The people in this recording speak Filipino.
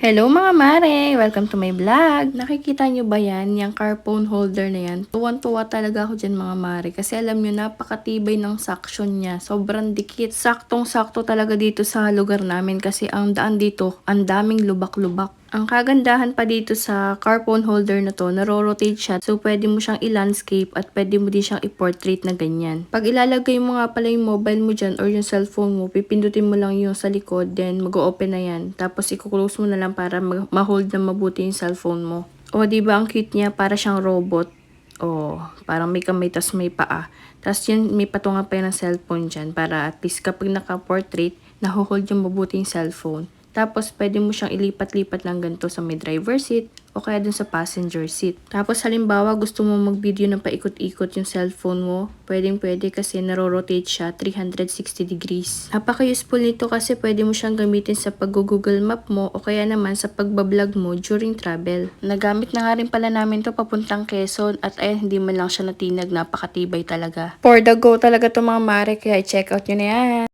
Hello mga mare! Welcome to my vlog! Nakikita nyo ba yan? Yung car phone holder na yan? Tuwan-tuwa talaga ako dyan mga mare. Kasi alam nyo, napakatibay ng suction niya. Sobrang dikit. Saktong-sakto talaga dito sa lugar namin. Kasi ang daan dito, ang daming lubak-lubak. Ang kagandahan pa dito sa car phone holder na to, naro-rotate siya. So, pwede mo siyang i-landscape at pwede mo din siyang i-portrait na ganyan. Pag ilalagay mo nga pala yung mobile mo dyan or yung cellphone mo, pipindutin mo lang yung sa likod, then mag-open na yan. Tapos, i-close mo na lang para ma-hold na mabuti yung cellphone mo. O, di ba ang cute niya? Para siyang robot. O, parang may kamay tas may paa. Tapos yun, may patungan pa yun ng cellphone dyan para at least kapag naka-portrait, nahuhold yung mabuti yung cellphone. Tapos, pwede mo siyang ilipat-lipat lang ganito sa may driver seat o kaya dun sa passenger seat. Tapos, halimbawa, gusto mo mag-video ng paikot-ikot yung cellphone mo, pwedeng pwede kasi naro-rotate siya 360 degrees. Napaka-useful nito kasi pwede mo siyang gamitin sa pag-google map mo o kaya naman sa pagbablog mo during travel. Nagamit na nga rin pala namin to papuntang Quezon at ayun, hindi man lang siya natinag, napakatibay talaga. For the go talaga to mga mare, kaya i-check out nyo na yan.